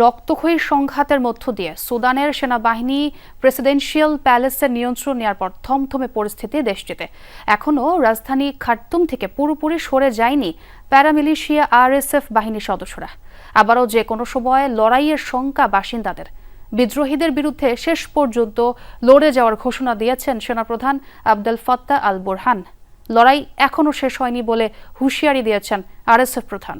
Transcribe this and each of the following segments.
রক্তক্ষয়ী সংঘাতের মধ্য দিয়ে সুদানের সেনাবাহিনী প্রেসিডেন্সিয়াল প্যালেসের নিয়ন্ত্রণ নেওয়ার পর থমথমে পরিস্থিতি দেশটিতে। এখনও রাজধানী খার্তুম থেকে পুরোপুরি সরে যায়নি প্যারামিলিশিয়া আরএসএফ বাহিনীর সদস্যরা। আবারও যে কোনো সময় লড়াইয়ের শঙ্কা বাসিন্দাদের। বিদ্রোহীদের বিরুদ্ধে শেষ পর্যন্ত লড়ে যাওয়ার ঘোষণা দিয়েছেন সেনাপ্রধান আবদেল ফাত্তা আল বোরহান। লড়াই এখনও শেষ হয়নি বলে হুঁশিয়ারি দিয়েছেন আরএসএফ প্রধান।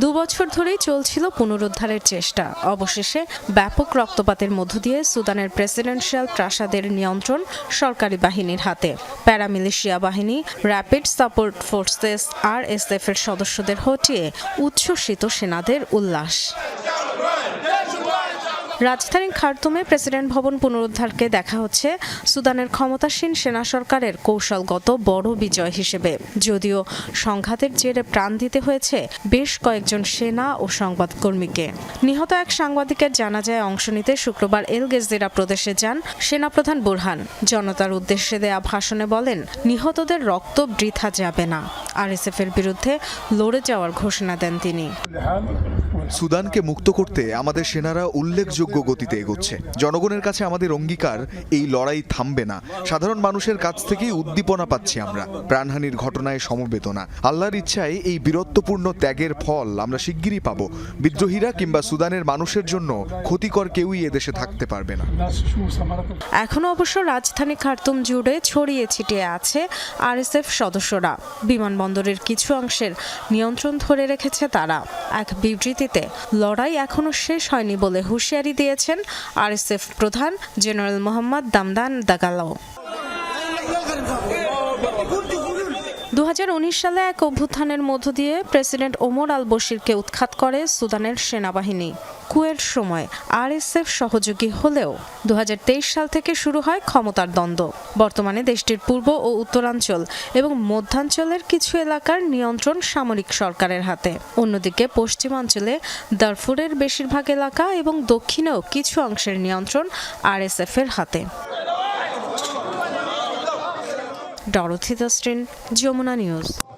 দুবছর ধরেই চলছিল পুনরুদ্ধারের চেষ্টা। অবশেষে ব্যাপক রক্তপাতের মধ্য দিয়ে সুদানের প্রেসিডেন্সিয়াল প্রাসাদের নিয়ন্ত্রণ সরকারি বাহিনীর হাতে। প্যারামিলিশিয়া বাহিনী, র্যাপিড সাপোর্ট ফোর্সেস আর এর সদস্যদের হটিয়ে উচ্ছ্বসিত সেনাদের উল্লাস। রাজধানীর খার্তুমে প্রেসিডেন্ট ভবন পুনরুদ্ধারকে দেখা হচ্ছে সুদানের ক্ষমতাসীন সেনা সরকারের কৌশলগত বড় বিজয় হিসেবে। যদিও সংঘাতের জেরে প্রাণ দিতে হয়েছে বেশ কয়েকজন সেনা ও সংবাদকর্মীকে। নিহত এক সাংবাদিকের জানাজায় অংশ নিতে শুক্রবার এল প্রদেশে যান সেনাপ্রধান বুরহান। জনতার উদ্দেশ্যে দেয়া ভাষণে বলেন, নিহতদের রক্ত বৃথা যাবে না। আরএসএফ এর বিরুদ্ধে লড়ে যাওয়ার ঘোষণা দেন তিনি। সুদানকে মুক্ত করতে আমাদের সেনারা উল্লেখযোগ্য গতিতে এগোচ্ছে। জনগণের কাছে আমাদের অঙ্গীকার, এই লড়াই থামবে না। সাধারণ মানুষের কাছ থেকেই উদ্দীপনা পাচ্ছি আমরা। প্রাণহানির ঘটনায় সমবেদনা। আল্লাহর ইচ্ছায় এই বীরত্বপূর্ণ ত্যাগের ফল আমরা শিগগিরই পাব। বিদ্রোহীরা কিংবা সুদানের মানুষের জন্য ক্ষতিকর কেউই এদেশে থাকতে পারবে না। এখনও অবশ্য রাজধানী খার্তুম জুড়ে ছড়িয়ে ছিটিয়ে আছে আরএসএফ সদস্যরা। বিমানবন্দরের কিছু অংশের নিয়ন্ত্রণ ধরে রেখেছে তারা। এক বিবৃতিতে লড়াই এখনও শেষ হয়নি বলে হুঁশিয়ারি দিয়েছেন আরএসএফ প্রধান জেনারেল মোহাম্মদ দামদান দাগালো দু সালে এক অভ্যুত্থানের মধ্য দিয়ে প্রেসিডেন্ট ওমর আল বশিরকে উৎখাত করে সুদানের সেনাবাহিনী। কুয়ের সময় আরএসএফ সহযোগী হলেও দু হাজার তেইশ সাল থেকে শুরু হয় ক্ষমতার দ্বন্দ্ব। বর্তমানে দেশটির পূর্ব ও উত্তরাঞ্চল এবং মধ্যাঞ্চলের কিছু এলাকার নিয়ন্ত্রণ সামরিক সরকারের হাতে। অন্যদিকে পশ্চিমাঞ্চলে দারফুরের বেশিরভাগ এলাকা এবং দক্ষিণেও কিছু অংশের নিয়ন্ত্রণ আরএসএফ এর হাতে। ডরথি দস্ট্রিন যমুনা নিউজ।